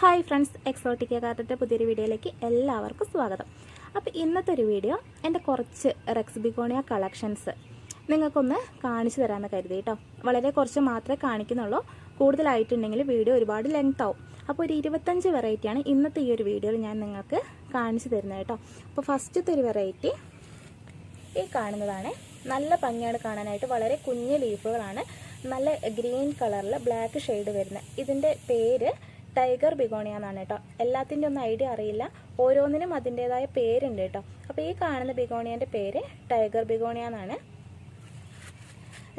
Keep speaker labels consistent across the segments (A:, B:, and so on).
A: Hi friends Exotica കാർട്ടിന്റെ പുതിയൊരു വീഡിയോയിലേക്ക് എല്ലാവർക്കും സ്വാഗതം. അപ്പോൾ ഇന്നത്തെ ഒരു വീഡിയോ എന്റെ കുറച്ച് റെക്സ് ബിഗോണിയ കളക്ഷൻസ്. നിങ്ങൾക്കൊന്ന് കാണിച്ചു തരാമെന്ന് കരുതി കേട്ടോ. വളരെ കുറച്ച് മാത്രമേ കാണിക്കുന്നുള്ളൂ. കൂടുതലായിട്ടുണ്ടെങ്കിൽ വീഡിയോ ഒരുപാട് ലെങ്ത് ആവും. അപ്പോൾ ഒരു ഇരുപത്തഞ്ച് വെറൈറ്റിയാണ് ഇന്നത്തെ ഈ ഒരു വീഡിയോയിൽ ഞാൻ നിങ്ങൾക്ക് കാണിച്ചു തരുന്നത് കേട്ടോ. അപ്പോൾ ഫസ്റ്റത്തെ ഒരു വെറൈറ്റി ഈ കാണുന്നതാണ്. നല്ല ഭംഗിയാണ് കാണാനായിട്ട്. വളരെ കുഞ്ഞു ലീഫുകളാണ് നല്ല ഗ്രീൻ കളറിൽ ബ്ലാക്ക് ഷെയ്ഡ് വരുന്നത്. ഇതിന്റെ പേര് ടൈഗർ ബിഗോണിയ എന്നാണ് കേട്ടോ. എല്ലാത്തിന്റെ ഒന്നും ഐഡിയ അറിയില്ല. ഓരോന്നിനും അതിന്റെതായ പേരുണ്ട് കേട്ടോ. അപ്പോൾ ഈ കാണുന്ന ബിഗോണിയന്റെ പേര് ടൈഗർ ബിഗോണിയ എന്നാണ്.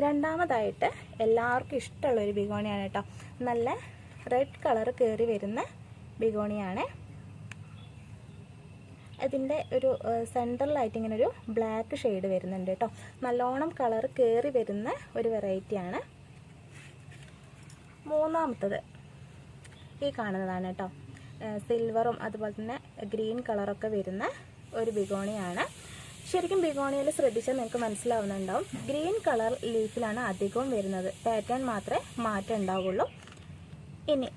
A: രണ്ടാമതായിട്ട് എല്ലാവർക്കും ഇഷ്ടമുള്ളൊരു ബിഗോണിയാണ് കേട്ടോ. നല്ല റെഡ് കളർ കയറി വരുന്ന ബിഗോണിയാണ്. അതിന്റെ ഒരു സെന്ററിലായിട്ട് ഇങ്ങനെ ഒരു ബ്ലാക്ക് ഷെയ്ഡ് വരുന്നുണ്ട് കേട്ടോ. നല്ലോണം കളർ കയറി വരുന്ന ഒരു വെറൈറ്റിയാണ്. മൂന്നാമത്തത് ഈ കാണുന്നതാണ് കേട്ടോ സിൽവറും അതുപോലെ തന്നെ ഗ്രീൻ കളറൊക്കെ വരുന്ന ഒരു ബിഗോണിയാണ്. ശരിക്കും ബിഗോണിയിൽ ശ്രദ്ധിച്ചാൽ നിങ്ങൾക്ക് മനസ്സിലാവുന്നുണ്ടാവും. ഗ്രീൻ കളർ ലീഫിലാണ് അധികവും വരുന്നത്. പാറ്റേൺ മാത്രമേ മാറ്റം ഉണ്ടാവുള്ളൂ. ഇനി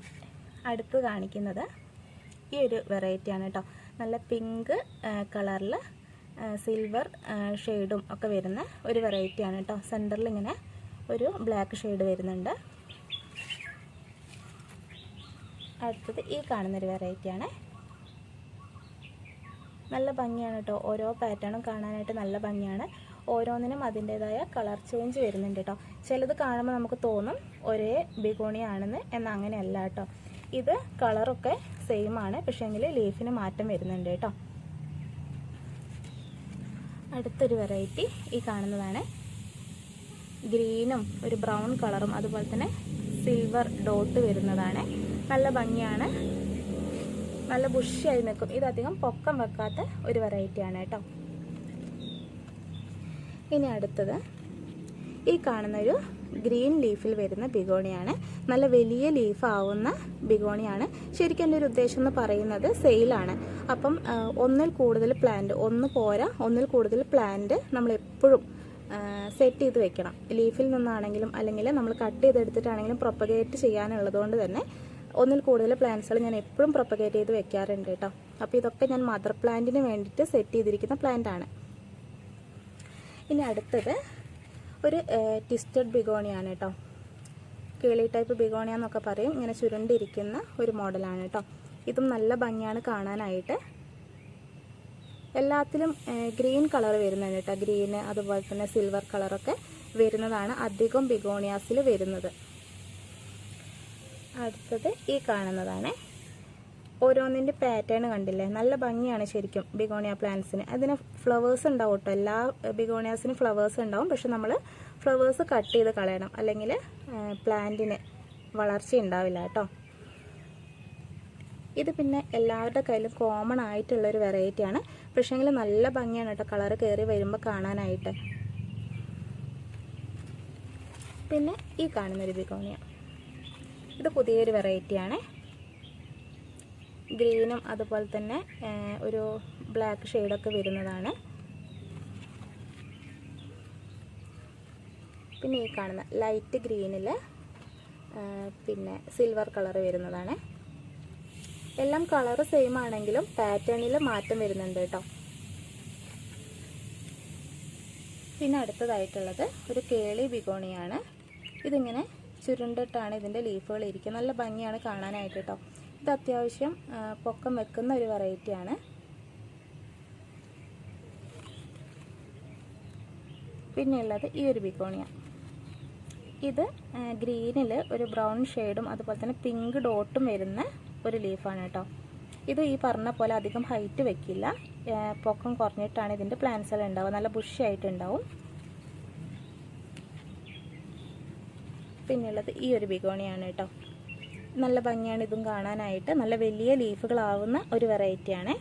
A: അടുത്ത് കാണിക്കുന്നത് ഈ ഒരു വെറൈറ്റിയാണ് കേട്ടോ. നല്ല പിങ്ക് കളറിൽ സിൽവർ ഷെയ്ഡും ഒക്കെ വരുന്ന ഒരു വെറൈറ്റിയാണ് കേട്ടോ. സെന്ററിൽ ഇങ്ങനെ ഒരു ബ്ലാക്ക് ഷെയ്ഡ് വരുന്നുണ്ട്. അടുത്തത് ഈ കാണുന്നൊരു വെറൈറ്റിയാണ് നല്ല ഭംഗിയാണ് കേട്ടോ ഓരോ പാറ്റേണും കാണാനായിട്ട് നല്ല ഭംഗിയാണ്. ഓരോന്നിനും അതിന്റേതായ കളർ ചേഞ്ച് വരുന്നുണ്ട് കേട്ടോ ചിലത് കാണുമ്പോൾ നമുക്ക് തോന്നും ഒരേ ബിഗോണിയാണെന്ന് എന്നാൽ അങ്ങനെയല്ല കേട്ടോ ഇത് കളറൊക്കെ സെയിം ആണ്. പക്ഷേ പക്ഷേങ്കിൽ ലീഫിന് മാറ്റം വരുന്നുണ്ട് കേട്ടോ അടുത്തൊരു വെറൈറ്റി ഈ കാണുന്നതാണ്. ഗ്രീനും ഒരു ബ്രൗൺ കളറും അതുപോലെ തന്നെ സിൽവർ ഡോട്ട് വരുന്നതാണ്. നല്ല ഭംഗിയാണ്. നല്ല ബുഷിയായി നിൽക്കും. ഇതധികം പൊക്കം വെക്കാത്ത ഒരു വെറൈറ്റിയാണ് കേട്ടോ. ഇനി അടുത്തത് ഈ കാണുന്നൊരു ഗ്രീൻ ലീഫിൽ വരുന്ന ബിഗോണിയാണ്. നല്ല വലിയ ലീഫ് ആവുന്ന ബിഗോണിയാണ്. ശരിക്കും എന്റെ ഒരു ഉദ്ദേശം എന്ന് പറയുന്നത് സെയിലാണ് അപ്പം ഒന്നിൽ കൂടുതൽ പ്ലാന്റ് ഒന്ന് പോരാ ഒന്നിൽ കൂടുതൽ പ്ലാന്റ് നമ്മൾ എപ്പോഴും സെറ്റ് ചെയ്ത് വെക്കണം. ലീഫിൽ നിന്നാണെങ്കിലും അല്ലെങ്കിൽ നമ്മൾ കട്ട് ചെയ്തെടുത്തിട്ടാണെങ്കിലും പ്രൊപ്പഗേറ്റ് ചെയ്യാനുള്ളതുകൊണ്ട് തന്നെ ഒന്നിൽ കൂടുതൽ പ്ലാന്റ്സുകൾ ഞാൻ എപ്പോഴും പ്രൊപ്പഗേറ്റ് ചെയ്ത് വെക്കാറുണ്ട് കേട്ടോ. അപ്പോൾ ഇതൊക്കെ ഞാൻ മദർ പ്ലാന്റിന് വേണ്ടിയിട്ട് സെറ്റ് ചെയ്തിരിക്കുന്ന പ്ലാന്റ് ആണ്. ഇനി അടുത്തത് ഒരു ട്വിസ്റ്റഡ് ബിഗോണിയാണ് കേട്ടോ. കേളി ടൈപ്പ് ബിഗോണിയ എന്നൊക്കെ പറയും. ഇങ്ങനെ ചുരുണ്ടിരിക്കുന്ന ഒരു മോഡലാണ് കേട്ടോ. ഇതും നല്ല ഭംഗിയാണ് കാണാനായിട്ട്. എല്ലാത്തിലും ഗ്രീൻ കളർ വരുന്നുണ്ട് കേട്ടോ. ഗ്രീന് അതുപോലെ തന്നെ സിൽവർ കളറൊക്കെ വരുന്നതാണ് അധികം ബിഗോണിയാസിൽ വരുന്നത്. അടുത്തത് ഈ കാണുന്നതാണ്. ഓരോന്നിന്റെ പാറ്റേൺ കണ്ടില്ലേ? നല്ല ഭംഗിയാണ് ശരിക്കും ബിഗോണിയ പ്ലാന്റ്സിന് അതിന് ഫ്ലവേഴ്സ് ഉണ്ടാവും കേട്ടോ. എല്ലാ ബിഗോണിയാസിനും ഫ്ലവേഴ്സ് ഉണ്ടാവും. പക്ഷെ നമ്മൾ ഫ്ലവേഴ്സ് കട്ട് ചെയ്ത് കളയണം. അല്ലെങ്കിൽ പ്ലാന്റിന് വളർച്ച ഉണ്ടാവില്ല കേട്ടോ. ഇത് പിന്നെ എല്ലാവരുടെ കയ്യിലും കോമൺ ആയിട്ടുള്ളൊരു വെറൈറ്റിയാണ് പക്ഷേങ്കിൽ നല്ല ഭംഗിയാണ് കേട്ടോ കളർ കയറി വരുമ്പോൾ കാണാനായിട്ട്. പിന്നെ ഈ കാണുന്നൊരു ബിഗോണിയ. ഇത് പുതിയൊരു വെറൈറ്റിയാണ് ഗ്രീനും അതുപോലെ തന്നെ ഒരു ബ്ലാക്ക് ഷെയ്ഡൊക്കെ വരുന്നതാണ്. പിന്നെ ഈ കാണുന്ന ലൈറ്റ് ഗ്രീനിൽ പിന്നെ സിൽവർ കളർ വരുന്നതാണ്. എല്ലാം കളർ സെയിം ആണെങ്കിലും പാറ്റേണിൽ മാറ്റം വരുന്നുണ്ട് കേട്ടോ. പിന്നെ അടുത്തതായിട്ടുള്ളത് ഒരു കേളി ബിഗോണിയാണ്. ഇതിങ്ങനെ ചുരുണ്ടിട്ടാണ് ഇതിന്റെ ലീഫുകൾ ഇരിക്കുക നല്ല ഭംഗിയാണ് കാണാനായിട്ട് കേട്ടോ. ഇത് അത്യാവശ്യം പൊക്കം വെക്കുന്ന ഒരു വെറൈറ്റിയാണ് പിന്നെയുള്ളത് ഈ ഒരു ബിഗോണിയ. ഇത് ഗ്രീനിൽ ഒരു ബ്രൗൺ ഷെയ്ഡും അതുപോലെ തന്നെ പിങ്ക് ഡോട്ടും വരുന്ന ഒരു ലീഫാണ് കേട്ടോ. ഇത് ഈ പറഞ്ഞ പോലെ അധികം ഹൈറ്റ് വെക്കില്ല. പൊക്കം കുറഞ്ഞിട്ടാണ് ഇതിന്റെ പ്ലാന്റ്സുകൾ ഉണ്ടാവുക. നല്ല ബുഷി ബുഷിയായിട്ടുണ്ടാവും പിന്നെയുള്ളത് ഈ ഒരു ബിഗോണിയാണ് കേട്ടോ. നല്ല ഭംഗിയാണ് ഇതും കാണാനായിട്ട്. നല്ല വലിയ ലീഫുകളാവുന്ന ഒരു വെറൈറ്റിയാണ്.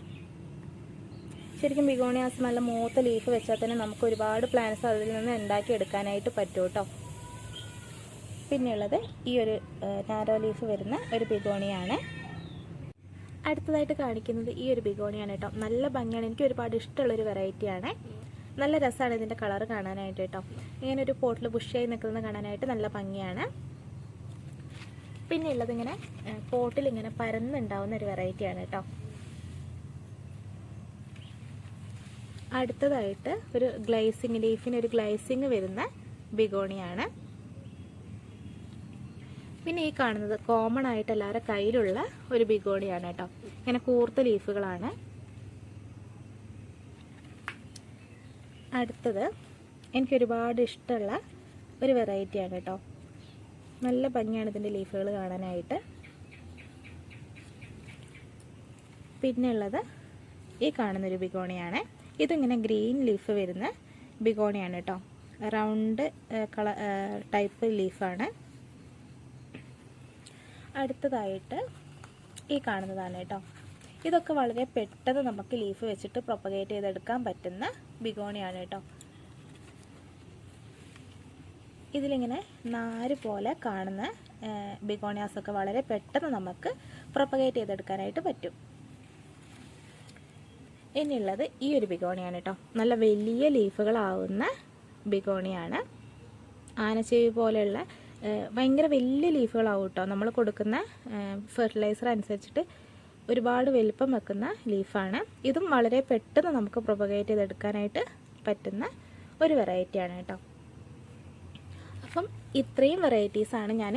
A: ശരിക്കും ബിഗോണിയാസ് നല്ല മൂത്ത ലീഫ് വെച്ചാൽ തന്നെ നമുക്ക് ഒരുപാട് പ്ലാന്റ്സ് അതിൽ നിന്ന് ഉണ്ടാക്കി എടുക്കാനായിട്ട് പറ്റും കേട്ടോ. പിന്നെയുള്ളത് ഈ ഒരു നാരോ ലീഫ് വരുന്ന ഒരു ബിഗോണിയാണ്. അടുത്തതായിട്ട് കാണിക്കുന്നത് ഈ ഒരു ബിഗോണിയാണ് കേട്ടോ. നല്ല ഭംഗിയാണ്. എനിക്ക് ഒരുപാട് ഇഷ്ടമുള്ളൊരു വെറൈറ്റിയാണ്. നല്ല രസമാണ് ഇതിന്റെ കളർ കാണാനായിട്ട് കേട്ടോ. ഇങ്ങനെ ഒരു പോട്ടിൽ ബുഷിയായി നിൽക്കുന്നത് കാണാനായിട്ട് നല്ല ഭംഗിയാണ്. പിന്നെ ഉള്ളത് ഇങ്ങനെ പോട്ടിൽ ഇങ്ങനെ പരന്നുണ്ടാവുന്ന ഒരു വെറൈറ്റിയാണ് കേട്ടോ. അടുത്തതായിട്ട് ഒരു ഗ്ലൈസിങ് ലീഫിന് ഒരു ഗ്ലൈസിങ് വരുന്ന ബിഗോണിയാണ് പിന്നെ ഈ കാണുന്നത് കോമൺ ആയിട്ട് എല്ലാവരുടെ കയ്യിലുള്ള ഒരു ബിഗോണിയാണ് കേട്ടോ. ഇങ്ങനെ കൂർത്ത ലീഫുകളാണ് അടുത്തത് എനിക്കൊരുപാട് ഇഷ്ടമുള്ള ഒരു വെറൈറ്റിയാണ് കേട്ടോ. നല്ല ഭംഗിയാണ് ഇതിന്റെ ലീഫുകൾ കാണാനായിട്ട്. പിന്നെ ഉള്ളത് ഈ കാണുന്നൊരു ബിഗോണിയാണ്. ഇതിങ്ങനെ ഗ്രീൻ ലീഫ് വരുന്ന ബിഗോണിയാണ് കേട്ടോ. റൗണ്ട് കള ടൈപ്പ് ലീഫാണ്. അടുത്തതായിട്ട് ഈ കാണുന്നതാണ് കേട്ടോ. ഇതൊക്കെ വളരെ പെട്ടെന്ന് നമുക്ക് ലീഫ് വെച്ചിട്ട് പ്രൊപ്പഗേറ്റ് ചെയ്തെടുക്കാൻ പറ്റുന്ന ബിഗോണിയാണ് കേട്ടോ. ഇതിലിങ്ങനെ നാര് പോലെ കാണുന്ന ബിഗോണിയാസ് ഒക്കെ വളരെ പെട്ടെന്ന് നമുക്ക് പ്രൊപ്പഗേറ്റ് ചെയ്തെടുക്കാനായിട്ട് പറ്റും. ഇനിയുള്ളത് ഈ ഒരു ബിഗോണിയാണ് കേട്ടോ. നല്ല വലിയ ലീഫുകളാവുന്ന ബിഗോണിയാണ്. ആനച്ചേവി പോലെയുള്ള ഭയങ്കര വലിയ ലീഫുകളാവും കേട്ടോ. നമ്മൾ കൊടുക്കുന്ന ഫെർട്ടിലൈസർ അനുസരിച്ചിട്ട് ഒരുപാട് വലിപ്പം വെക്കുന്ന ലീഫാണ്. ഇതും വളരെ പെട്ടെന്ന് നമുക്ക് പ്രൊപ്പഗേറ്റ് ചെയ്തെടുക്കാനായിട്ട് പറ്റുന്ന ഒരു വെറൈറ്റിയാണ് കേട്ടോ. അപ്പം ഇത്രയും വെറൈറ്റീസാണ് ഞാൻ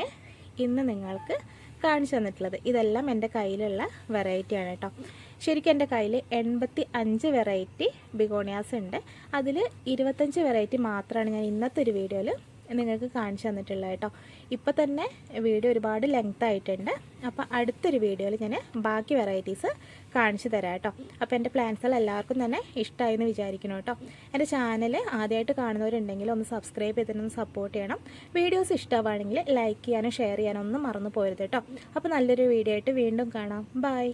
A: ഇന്ന് നിങ്ങൾക്ക് കാണിച്ചു തന്നിട്ടുള്ളത്. ഇതെല്ലാം എന്റെ കയ്യിലുള്ള വെറൈറ്റിയാണ് കേട്ടോ. ശരിക്കും എന്റെ കയ്യിൽ എൺപത്തി അഞ്ച് വെറൈറ്റി ബിഗോണിയാസ് ഉണ്ട്. അതിൽ ഇരുപത്തഞ്ച് വെറൈറ്റി മാത്രമാണ് ഞാൻ ഇന്നത്തെ ഒരു വീഡിയോയിൽ നിങ്ങൾക്ക് കാണിച്ചു തന്നിട്ടുള്ളത് കേട്ടോ. ഇപ്പോൾ തന്നെ വീഡിയോ ഒരുപാട് ലെങ്ത് ആയിട്ടുണ്ട്. അപ്പോൾ അടുത്തൊരു വീഡിയോയിൽ ഞാൻ ബാക്കി വെറൈറ്റീസ് കാണിച്ചു തരാം കേട്ടോ. അപ്പോൾ എന്റെ പ്ലാൻസുകൾ എല്ലാവർക്കും തന്നെ ഇഷ്ടമായി എന്ന് വിചാരിക്കണം കേട്ടോ. എന്റെ ചാനൽ ആദ്യമായിട്ട് കാണുന്നവരുണ്ടെങ്കിൽ ഒന്ന് സബ്സ്ക്രൈബ് ചെയ്തിട്ടൊന്ന് സപ്പോർട്ട് ചെയ്യണം. വീഡിയോസ് ഇഷ്ടമാണെങ്കിൽ ലൈക്ക് ചെയ്യാനും ഷെയർ ചെയ്യാനും ഒന്നും മറന്നു പോരുത് കേട്ടോ. അപ്പോൾ നല്ലൊരു വീഡിയോ ആയിട്ട് വീണ്ടും കാണാം. ബൈ